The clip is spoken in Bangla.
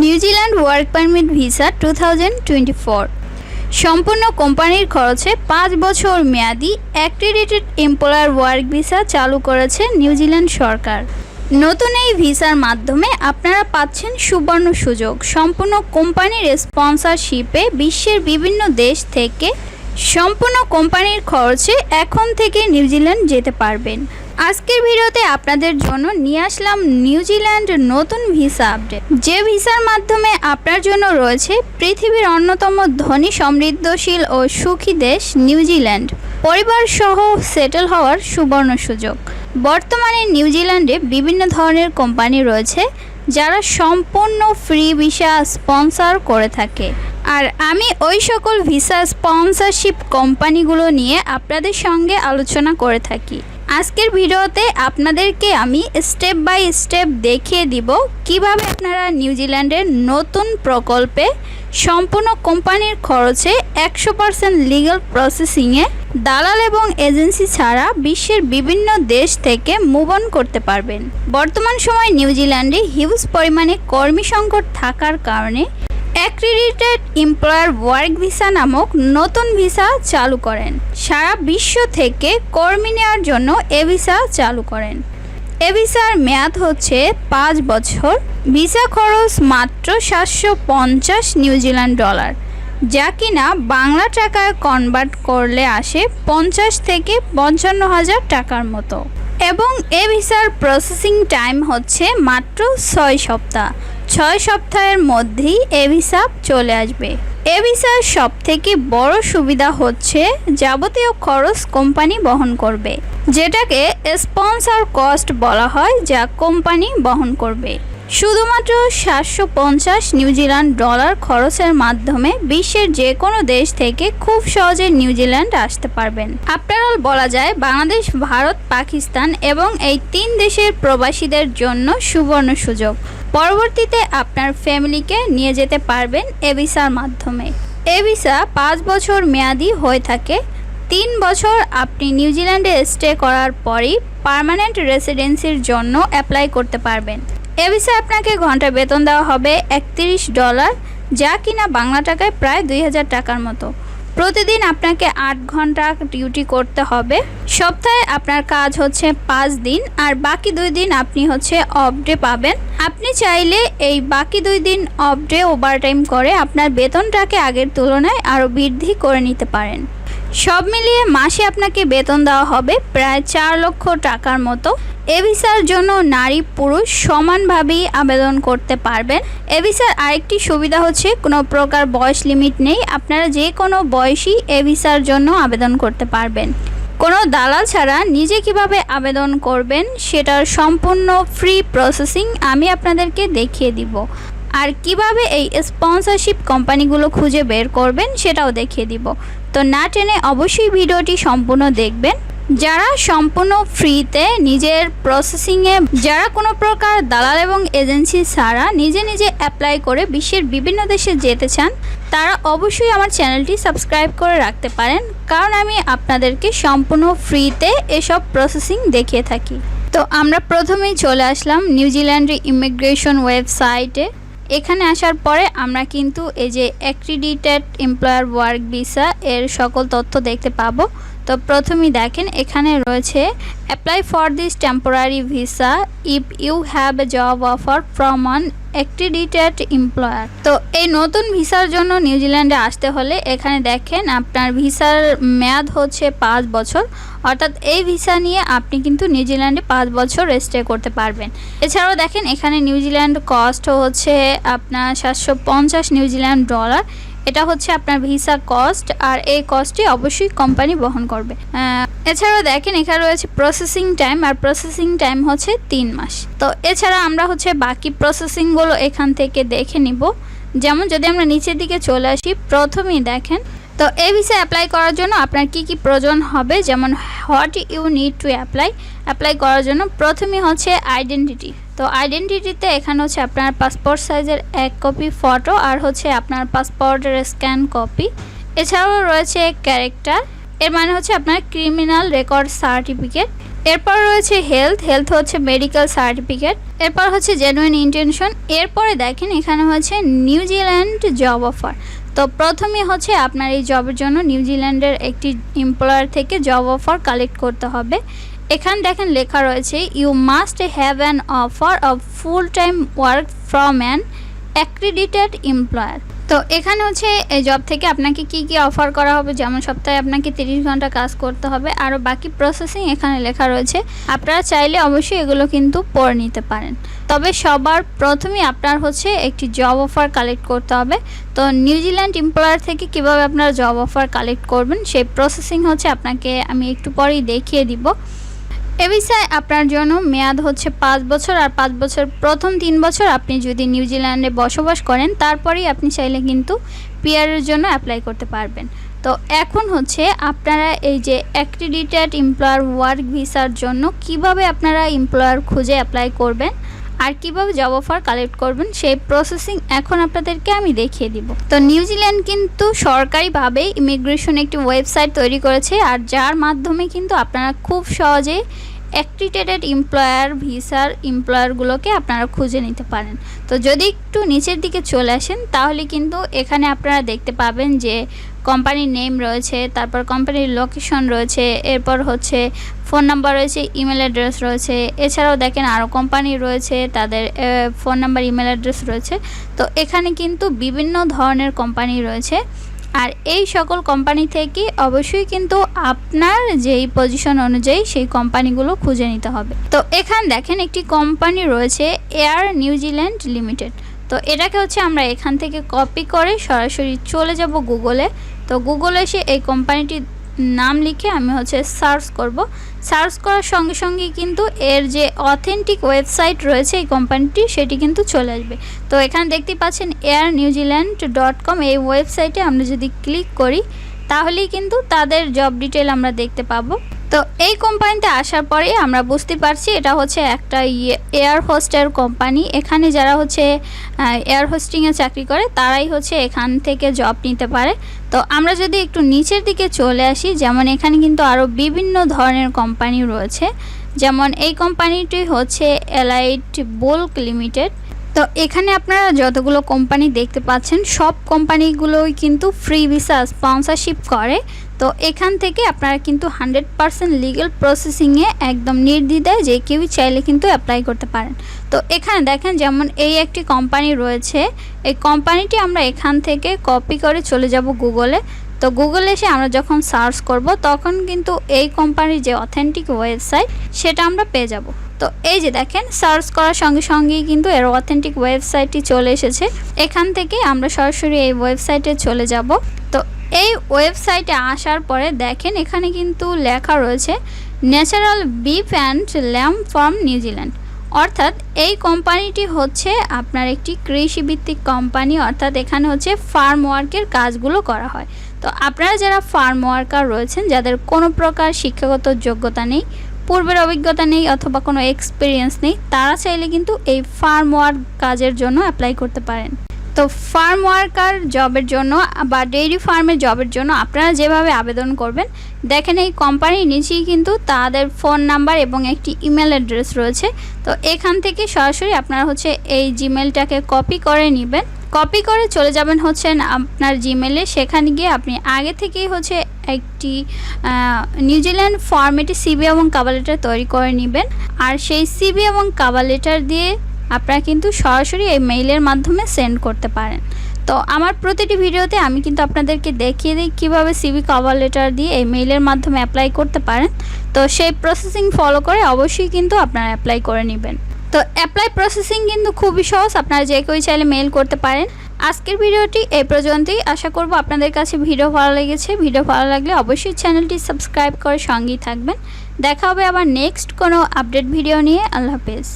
New Zealand work permit visa two thousand twenty four সম্পূর্ণ কোম্পানির খরচে পাঁচ বছর মেয়াদি অ্যাক্রিডিটেড এমপ্লয়ার ওয়ার্ক ভিসা চালু করেছে নিউজিল্যান্ড সরকার। নতুন এই ভিসার মাধ্যমে আপনারা পাচ্ছেন সুবর্ণ সুযোগ। সম্পূর্ণ কোম্পানির স্পন্সরশিপে বিশ্বের বিভিন্ন দেশ থেকে সম্পূর্ণ কোম্পানির খরচে এখন থেকে নিউজিল্যান্ড যেতে পারবেন। আজকের ভিডিওতে আপনাদের জন্য নিয়ে আসলাম নিউজিল্যান্ড নতুন ভিসা আপডেট। যে ভিসার মাধ্যমে আপনার জন্য রয়েছে পৃথিবীর অন্যতম ধনী সমৃদ্ধশীল ও সুখী দেশ নিউজিল্যান্ড পরিবার সহ সেটেল হওয়ার সুবর্ণ সুযোগ। বর্তমানে নিউজিল্যান্ডে বিভিন্ন ধরনের কোম্পানি রয়েছে যারা সম্পূর্ণ ফ্রি ভিসা স্পন্সর করে থাকে। আর আমি ওই সকল ভিসা স্পন্সরশিপ কোম্পানিগুলো নিয়ে আপনাদের সঙ্গে আলোচনা করে থাকি। আজকের ভিডিওতে আপনাদেরকে আমি স্টেপ বাই স্টেপ দেখিয়ে দিব কীভাবে আপনারা নিউজিল্যান্ডের নতুন প্রকল্পে সম্পূর্ণ কোম্পানির খরচে একশো পার্সেন্ট লিগাল প্রসেসিংয়ে দালাল এবং এজেন্সি ছাড়া বিশ্বের বিভিন্ন দেশ থেকে মুভ অন করতে পারবেন। বর্তমান সময় নিউজিল্যান্ডে হিউজ পরিমাণে কর্মী সংকট থাকার কারণে অ্যাক্রিডিটেড এমপ্লয়ার ওয়ার্ক ভিসা নামক নতুন ভিসা চালু করেন। সারা বিশ্ব থেকে কর্মী নেওয়ার জন্য এ ভিসা চালু করেন। এ ভিসার মেয়াদ হচ্ছে পাঁচ বছর। ভিসা খরচ মাত্র সাতশো পঞ্চাশ নিউজিল্যান্ড ডলার, যা কিনা বাংলা টাকায় কনভার্ট করলে আসে পঞ্চাশ থেকে পঞ্চান্ন হাজার টাকার মতো। এবং এ ভিসার প্রসেসিং টাইম হচ্ছে মাত্র ছয় সপ্তাহ ছয় সপ্তাহের মধ্যেই এ ভিসা চলে আসবে। এ ভিসার সব থেকে বড় সুবিধা হচ্ছে যাবতীয় খরচ কোম্পানি বহন করবে, যেটাকে স্পন্সর কস্ট বলা হয় যা কোম্পানি বহন করবে। শুধুমাত্র সাতশো পঞ্চাশ নিউজিল্যান্ড ডলার খরচের মাধ্যমে বিশ্বের যে কোনো দেশ থেকে খুব সহজে নিউজিল্যান্ড আসতে পারবেন। আপনার বলা যায় বাংলাদেশ, ভারত, পাকিস্তান এবং এই তিন দেশের প্রবাসীদের জন্য সুবর্ণ সুযোগ। পরবর্তীতে আপনার ফ্যামিলিকে নিয়ে যেতে পারবেন এ ভিসার মাধ্যমে। এ ভিসা পাঁচ বছর মেয়াদি হয়ে থাকে। তিন বছর আপনি নিউজিল্যান্ডে স্টে করার পরই পার্মানেন্ট রেসিডেন্সির জন্য অ্যাপ্লাই করতে পারবেন। এ বিষয়ে আপনাকে ঘন্টায় বেতন দেওয়া হবে একত্রিশ ডলার, যা কিনা বাংলা টাকায় প্রায় দুই হাজার টাকার মতো। প্রতিদিন আপনাকে আট ঘণ্টা ডিউটি করতে হবে। সপ্তাহে আপনার কাজ হচ্ছে পাঁচ দিন আর বাকি দুই দিন আপনি হচ্ছে অফ ডে পাবেন। আপনি চাইলে এই বাকি দুই দিন অফ ডে ওভারটাইম করে আপনার বেতনটাকে আগের তুলনায় আরও বৃদ্ধি করে নিতে পারেন। সব মিলিয়ে মাসে আপনাকে বেতন দেওয়া হবে প্রায় চার লক্ষ টাকার মতো। এ ভিসার জন্য নারী পুরুষ সমানভাবেই আবেদন করতে পারবেন। এ ভিসার আরেকটি সুবিধা হচ্ছে, কোনো প্রকার বয়স লিমিট নেই। আপনারা যে কোনো বয়সী এ ভিসার জন্য আবেদন করতে পারবেন। কোনো দালাল ছাড়া নিজে কীভাবে আবেদন করবেন, সেটার সম্পূর্ণ ফ্রি প্রসেসিং আমি আপনাদেরকে দেখিয়ে দিব। আর কীভাবে এই স্পন্সরশিপ কোম্পানিগুলো খুঁজে বের করবেন, সেটাও দেখিয়ে দিব। তো না টেনে অবশ্যই ভিডিওটি সম্পূর্ণ দেখবেন। যারা সম্পূর্ণ ফ্রিতে নিজের প্রসেসিংয়ে যারা কোনো প্রকার দালাল এবং এজেন্সি ছাড়া নিজে নিজে অ্যাপ্লাই করে বিশ্বের বিভিন্ন দেশে যেতে চান, তারা অবশ্যই আমার চ্যানেলটি সাবস্ক্রাইব করে রাখতে পারেন, কারণ আমি আপনাদেরকে সম্পূর্ণ ফ্রিতে এসব প্রসেসিং দেখিয়ে থাকি। তো আমরা প্রথমেই চলে আসলাম নিউজিল্যান্ডের ইমিগ্রেশন ওয়েবসাইটে। এখানে আসার পরে আমরা কিন্তু এই যে অ্যাক্রিডিটেড এমপ্লয়ার ওয়ার্ক ভিসা এর সকল তথ্য দেখতে পাবো। তো প্রথমেই দেখেন, এখানে রয়েছে apply for this temporary visa if you have a job offer from on accredited employer তো এই নতুন ভিসার জন্য নিউজিল্যান্ডে আসতে হলে এখানে দেখেন আপনার ভিসার মেয়াদ হচ্ছে পাঁচ বছর। অর্থাৎ এই ভিসা নিয়ে আপনি কিন্তু নিউজিল্যান্ডে পাঁচ বছর স্টে করতে পারবেন। এছাড়াও দেখেন এখানে নিউজিল্যান্ড কস্ট হচ্ছে আপনার সাতশো পঞ্চাশ নিউজিল্যান্ড ডলার এটা হচ্ছে আপনার ভিসা কস্ট আর এই কস্টটি অবশ্যই কোম্পানি বহন করবে। এছাড়াও দেখেন, এখানে রয়েছে প্রসেসিং টাইম আর প্রসেসিং টাইম হচ্ছে তিন মাস। তো এছাড়া আমরা হচ্ছে বাকি প্রসেসিংগুলো এখান থেকে দেখে নিব। যেমন যদি আমরা নিচের দিকে চলে আসি, প্রথমেই দেখেন, তো এ ভিসা অ্যাপ্লাই করার জন্য আপনার কি কি প্রয়োজন হবে? যেমন what you need to apply apply করার জন্য। প্রথমেই হচ্ছে আইডেন্টিটি তো আইডেন্টিটিতে এখানে হচ্ছে আপনার পাসপোর্ট সাইজের এক কপি ফটো আর হচ্ছে আপনার পাসপোর্টের স্ক্যান কপি এছাড়াও রয়েছে ক্যারেক্টার এর মানে হচ্ছে আপনার ক্রিমিনাল রেকর্ড সার্টিফিকেট এরপর রয়েছে হেলথ হেলথ হচ্ছে মেডিকেল সার্টিফিকেট এরপর হচ্ছে জেনুইন ইন্টেনশন এরপরে দেখেন এখানে হচ্ছে নিউজিল্যান্ড জব অফার তো প্রথমে হচ্ছে আপনার এই জবের জন্য নিউজিল্যান্ডের একটি এমপ্লয়ার থেকে জব অফার কালেক্ট করতে হবে। এখানে দেখেন লেখা রয়েছে you must have an offer of full time work from an accredited employer তো এখানে হচ্ছে, এই জব থেকে আপনাকে কি কি অফার করা হবে? যেমন সপ্তাহে আপনাকে তিরিশ ঘণ্টা কাজ করতে হবে। আরও বাকি প্রসেসিং এখানে লেখা রয়েছে। আপনারা চাইলে অবশ্যই এগুলো কিন্তু পড়ে নিতে পারেন। তবে সবার প্রথমেই আপনার হচ্ছে একটি জব অফার কালেক্ট করতে হবে। তো নিউজিল্যান্ড এমপ্লয়ার থেকে কীভাবে আপনারা জব অফার কালেক্ট করবেন, সেই প্রসেসিং হচ্ছে আপনাকে আমি একটু পরেই দেখিয়ে দিব। এ ভিসায় আপনার জন্য মেয়াদ হচ্ছে পাঁচ বছর আর পাঁচ বছর প্রথম তিন বছর আপনি যদি নিউজিল্যান্ডে বসবাস করেন, তারপরেই আপনি চাইলে কিন্তু পিয়ারের জন্য অ্যাপ্লাই করতে পারবেন। তো এখন হচ্ছে আপনারা এই যে অ্যাক্রিডিটেড এমপ্লয়ার ওয়ার্ক ভিসার জন্য কীভাবে আপনারা এমপ্লয়ার খুঁজে অ্যাপ্লাই করবেন? আর কীভাবে জব অফার কালেক্ট করবেন সেই প্রসেসিং এখন আপনাদেরকে আমি দেখিয়ে দিব। তো নিউজিল্যান্ড কিন্তু সরকারিভাবে ইমিগ্রেশন একটি ওয়েবসাইট তৈরি করেছে আর যার মাধ্যমে কিন্তু আপনারা খুব সহজে অ্যাক্রিটেটেড এমপ্লয়ার ভিসার এমপ্লয়ারগুলোকে আপনারা খুঁজে নিতে পারেন। তো যদি একটু নিচের দিকে চলে আসেন, তাহলে কিন্তু এখানে আপনারা দেখতে পাবেন যে কোম্পানির নেম রয়েছে, তারপর কোম্পানির লোকেশন রয়েছে, এরপর হচ্ছে ফোন নাম্বার রয়েছে ইমেল অ্যাড্রেস রয়েছে। এছাড়াও দেখেন আরও কোম্পানি রয়েছে, তাদের ফোন নাম্বার ইমেল অ্যাড্রেস রয়েছে। তো এখানে কিন্তু বিভিন্ন ধরনের কোম্পানি রয়েছে। আর এই সকল কোম্পানি থেকে অবশ্যই কিন্তু আপনার যেই পজিশন অনুযায়ী সেই কোম্পানিগুলো খুঁজে নিতে হবে। তো এখানে দেখেন একটি কোম্পানি রয়েছে এয়ার নিউজিল্যান্ড লিমিটেড তো এটাকে হচ্ছে আমরা এখান থেকে কপি করে সরাসরি চলে যাব গুগলে তো গুগলে এসে এই কোম্পানিটির নাম লিখে আমি হচ্ছে সার্চ করব। সার্চ করার সঙ্গে সঙ্গে কিন্তু এর যে অথেন্টিক ওয়েবসাইট রয়েছে এই কোম্পানিটি সেটি কিন্তু চলে আসবে। তো এখানে দেখতে পাচ্ছেন এয়ার নিউজিল্যান্ড ডট কম এই ওয়েবসাইটে আমরা যদি ক্লিক করি, তাহলেই কিন্তু তাদের জব ডিটেল আমরা দেখতে পাবো। তো এই কোম্পানিতে আসার পরে আমরা বুঝতে পারছি এটা হচ্ছে একটা এয়ার হোস্টের কোম্পানি এখানে যারা হচ্ছে এয়ার হোস্টিংয়ে চাকরি করে, তারাই হচ্ছে এখান থেকে জব নিতে পারে। তো আমরা যদি একটু নিচের দিকে চলে আসি, যেমন এখানে কিন্তু আরও বিভিন্ন ধরনের কোম্পানি রয়েছে। যেমন এই কোম্পানিটি হচ্ছে এলাইট বোল্ক লিমিটেড তো এখানে আপনারা যতগুলো কোম্পানি দেখতে পাচ্ছেন, সব কোম্পানিগুলোই কিন্তু ফ্রি ভিসা স্পন্সরশিপ করে। তো এখান থেকে আপনারা কিন্তু হান্ড্রেড পারসেন্ট লিগেল প্রসেসিংয়ে একদম নির্দ্বিধায় যে কেউই চাইলে কিন্তু অ্যাপ্লাই করতে পারেন। তো এখানে দেখেন যেমন এই একটি কোম্পানি রয়েছে, এই কোম্পানিটি আমরা এখান থেকে কপি করে চলে যাব গুগলে তো গুগলে এসে আমরা যখন সার্চ করব, তখন কিন্তু এই কোম্পানির যে অথেন্টিক ওয়েবসাইট সেটা আমরা পেয়ে যাব। তো এই যে দেখেন সার্চ করার সঙ্গে সঙ্গেই কিন্তু এর অথেন্টিক ওয়েবসাইটটি চলে এসেছে। এখান থেকে আমরা সরাসরি এই ওয়েবসাইটে চলে যাব। তো এই ওয়েবসাইটে আসার পরে দেখেন এখানে কিন্তু লেখা রয়েছে, natural beef and lamb from New Zealand অর্থাৎ এই কোম্পানিটি হচ্ছে আপনার একটি কৃষিভিত্তিক কোম্পানি, অর্থাৎ এখানে হচ্ছে ফার্ম ওয়ার্কের কাজগুলো করা হয়। তো আপনারা যারা ফার্ম ওয়ার্কার রয়েছেন, যাদের কোনো প্রকার শিক্ষাগত যোগ্যতা নেই, পূর্বের অভিজ্ঞতা নেই অথবা কোনো এক্সপিরিয়েন্স নেই, তারা চাইলে কিন্তু এই ফার্ম ওয়ার্ক কাজের জন্য অ্যাপ্লাই করতে পারেন। তো ফার্ম ওয়ার্কার জবের জন্য বা ডেইরি ফার্মের জবের জন্য আপনারা যেভাবে আবেদন করবেন, দেখেন এই কোম্পানির নিচেই কিন্তু তাদের ফোন নাম্বার এবং একটি ইমেল অ্যাড্রেস রয়েছে। তো এখান থেকে সরাসরি আপনারা হচ্ছে এই জিমেলটাকে কপি করে নেবেন। কপি করে চলে যাবেন হচ্ছেন আপনার জিমেলে সেখানে গিয়ে আপনি আগে থেকেই হচ্ছে একটি নিউজিল্যান্ড ফর্মেটে সিবি এবং কাবালেটার তৈরি করে নেবেন। আর সেই সিবি এবং কাবালেটার দিয়ে আপনারা কিন্তু সরাসরি এই মেইলের মাধ্যমে সেন্ড করতে পারেন। তো আমার প্রতিটি ভিডিওতে আমি কিন্তু আপনাদেরকে দেখিয়ে দিই কীভাবে সিবি কভার লেটার দিয়ে এই মেইলের মাধ্যমে অ্যাপ্লাই করতে পারেন। তো সেই প্রসেসিং ফলো করে অবশ্যই কিন্তু আপনারা অ্যাপ্লাই করে নেবেন। তো অ্যাপ্লাই প্রসেসিং কিন্তু খুবই সহজ, আপনারা যে কেউ চাইলে মেইল করতে পারেন। আজকের ভিডিওটি এই পর্যন্তই। আশা করব আপনাদের কাছে ভিডিও ভালো লেগেছে। ভিডিও ভালো লাগলে অবশ্যই চ্যানেলটি সাবস্ক্রাইব করে সঙ্গেই থাকবেন। দেখা হবে আবার নেক্সট কোনো আপডেট ভিডিও নিয়ে। আল্লাহ হাফেজ।